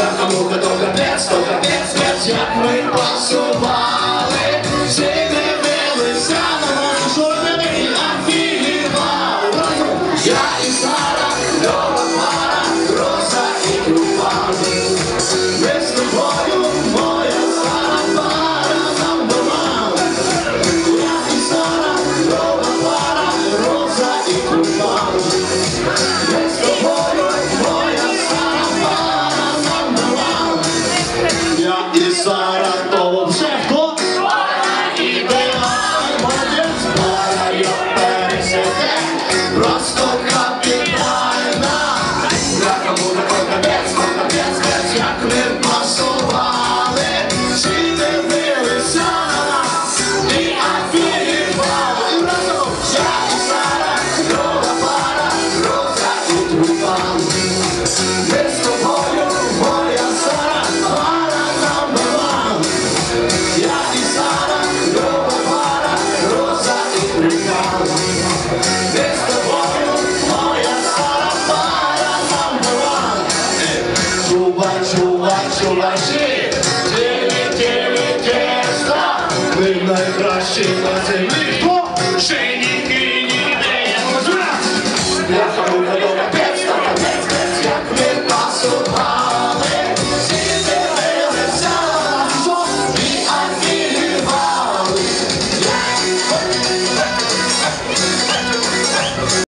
I'm over the Просто Ми найкращі на землі, хто ще ні